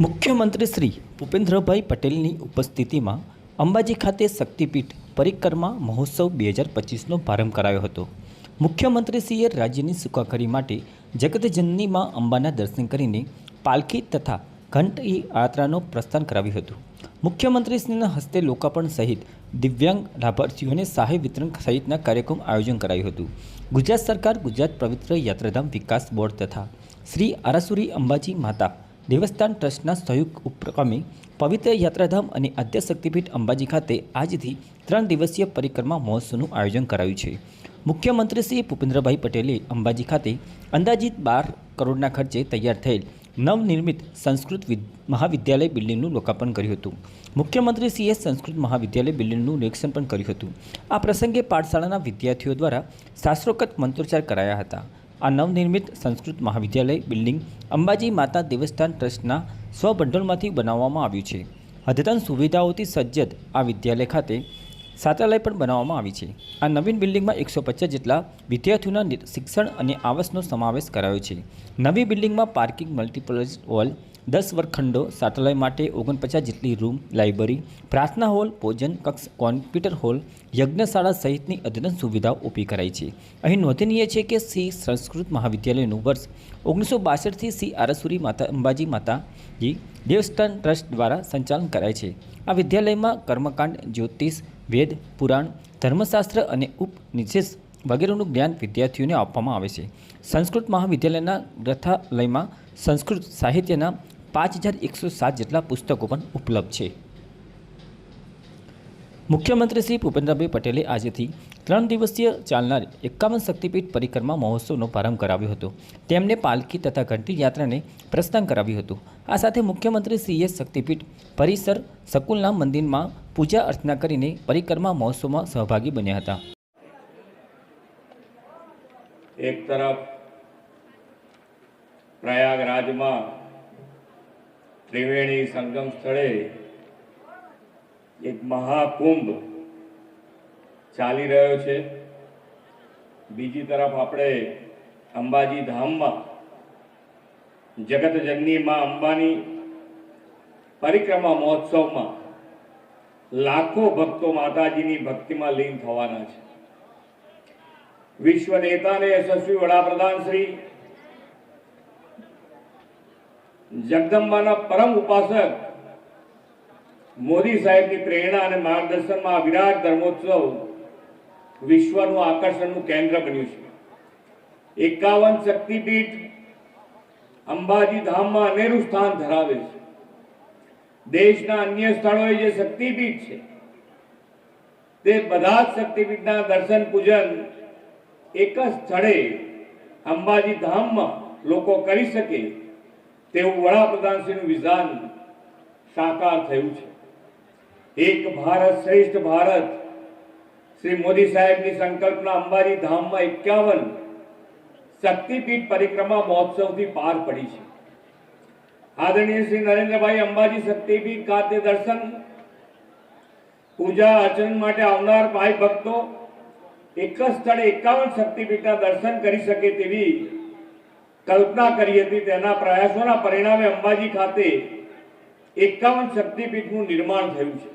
મુખ્યમંત્રી શ્રી ભૂપેન્દ્રભાઈ પટેલની ઉપસ્થિતિમાં અંબાજી ખાતે શક્તિપીઠ પરિક્રમા મહોત્સવ બે હજાર પચીસનો પ્રારંભ કરાયો હતો. મુખ્યમંત્રીશ્રીએ રાજ્યની સુખાકારી માટે જગતજનનીમાં અંબાના દર્શન કરીને પાલખી તથા ઘંટી યાત્રાનો પ્રસ્થાન કરાવ્યું હતું. મુખ્યમંત્રીશ્રીના હસ્તે લોકાર્પણ સહિત દિવ્યાંગ લાભાર્થીઓને સહાય વિતરણ સહિતના કાર્યક્રમ આયોજન કરાયું હતું. ગુજરાત સરકાર ગુજરાત પવિત્ર યાત્રાધામ વિકાસ બોર્ડ તથા શ્રી આરાસુરી અંબાજી માતા દેવસ્થાન ટ્રસ્ટના સહયોગ ઉપક્રમે પવિત્ર યાત્રાધામ અને આદ્યશક્તિપીઠ અંબાજી ખાતે આજથી ત્રણ દિવસીય પરિક્રમા મહોત્સવનું આયોજન કરાયું છે. મુખ્યમંત્રી શ્રી ભૂપેન્દ્રભાઈ પટેલે અંબાજી ખાતે અંદાજિત બાર કરોડના ખર્ચે તૈયાર થયેલ નવનિર્મિત સંસ્કૃત મહાવિદ્યાલય બિલ્ડિંગનું લોકાર્પણ કર્યું હતું. મુખ્યમંત્રીશ્રીએ સંસ્કૃત મહાવિદ્યાલય બિલ્ડિંગનું નિરીક્ષણ પણ કર્યું હતું. આ પ્રસંગે પાઠશાળાના વિદ્યાર્થીઓ દ્વારા શાસ્ત્રોક્ત મંત્રોચ્ચાર કરાયા હતા. આ નવનિર્મિત સંસ્કૃત મહાવિદ્યાલય બિલ્ડિંગ અંબાજી માતા દેવસ્થાન ટ્રસ્ટના સ્વભંડોળમાંથી બનાવવામાં આવ્યું છે. અદ્યતન સુવિધાઓથી સજ્જત આ વિદ્યાલય ખાતે છાત્રાલય પણ બનાવવામાં આવી છે. આ નવીન બિલ્ડિંગમાં એકસો પચાસ જેટલા વિદ્યાર્થીઓના શિક્ષણ અને આવાસનો સમાવેશ કરાયો છે. નવી બિલ્ડિંગમાં પાર્કિંગ, મલ્ટીપર્પઝ હોલ, દસ વર્ગખંડો છાત્રાલય માટે ઓગણપચાસ જેટલી રૂમ, લાઇબ્રેરી, પ્રાર્થના હોલ, ભોજન, કક્ષ, કોમ્પ્યુટર હોલ, યજ્ઞશાળા સહિતની અદ્યતન સુવિધાઓ ઊભી કરાઈ છે. અહીં નોંધનીય છે કે શ્રી સંસ્કૃત મહાવિદ્યાલયનું વર્ષ ઓગણીસો બાસઠથી શ્રી આરસુરી માતા, અંબાજી માતાજી દેવસ્થાન ટ્રસ્ટ દ્વારા સંચાલન કરાય છે. આ વિદ્યાલયમાં કર્મકાંડ, જ્યોતિષ વેદ, પુરાણ, ધર્મશાસ્ત્ર અને ઉપનિષેષ વગેરેનું જ્ઞાન વિદ્યાર્થીઓને આપવામાં આવે છે. સંસ્કૃત મહાવિદ્યાલયના ગ્રંથાલયમાં સંસ્કૃત સાહિત્યના પાંચ હજાર એકસો સાત જેટલા પુસ્તકો પણ ઉપલબ્ધ છે. મુખ્યમંત્રી શ્રી ભૂપેન્દ્રભાઈ પટેલે આજથી ત્રણ દિવસીય ચાલનાર એકાવન શક્તિપીઠ પરિક્રમા મહોત્સવનો પ્રારંભ કરાવ્યો હતો. તેમને પાલખી તથા ઘંટી યાત્રાને પ્રસ્થાન કરાવ્યું હતું. આ સાથે મુખ્યમંત્રી શ્રીએ શક્તિપીઠ પરિસર સકુલના મંદિરમાં પૂજા અર્ચના કરીને પરિક્રમા મહોત્સવમાં સહભાગી બન્યા હતા. એક તરફ પ્રયાગરાજમાં ત્રિવેણી સંગમ સ્થળે એક મહાકુંભ ચાલી રહ્યો છે. બીજી તરફ આપણે અંબાજી ધામમાં જગતજનની માં અંબાની પરિક્રમા મહોત્સવમાં લાખો ભક્તો માતાજીની ભક્તિમાં લીન થવાના છે. વિશ્વ નેતા અને યશસ્વી વડાપ્રધાન શ્રી જગદંબાના પરમ ઉપાસક મોદી સાહેબની પ્રેરણા અને માર્ગદર્શનમાં વિરાટ ધર્મોત્સવ વિશ્વનું આકર્ષણનું કેન્દ્ર બન્યું છે. એકાવન શક્તિપીઠ અંબાજી ધામમાં અનેરું સ્થાન ધરાવે છે. દેશના અન્ય સ્થળોએ જે શક્તિપીઠ છે, તે બધા જ શક્તિપીઠના દર્શન પૂજન એક જ સ્થળે અંબાજી ધામમાં લોકો કરી શકે તેવું વડાપ્રધાનશ્રીનું વિધાન સાકાર થયું છે. એક ભારત શ્રેષ્ઠ ભારત શ્રી મોદી સાહેબની સંકલ્પના અંબાજી ધામમાં એકાવન શક્તિપીઠ પરિક્રમા મહોત્સવથી પાર પડી છે. આદરણીય શ્રી નરેન્દ્રભાઈ અંબાજી શક્તિપીઠ ખાતે દર્શન, પૂજા, અર્ચન માટે આવનાર ભાઈ ભક્તો એક જ સ્થળે એકાવન શક્તિપીઠના દર્શન કરી શકે તેવી કલ્પના કરી હતી. તેના પ્રયાસોના પરિણામે અંબાજી ખાતે એકાવન શક્તિપીઠનું નિર્માણ થયું છે.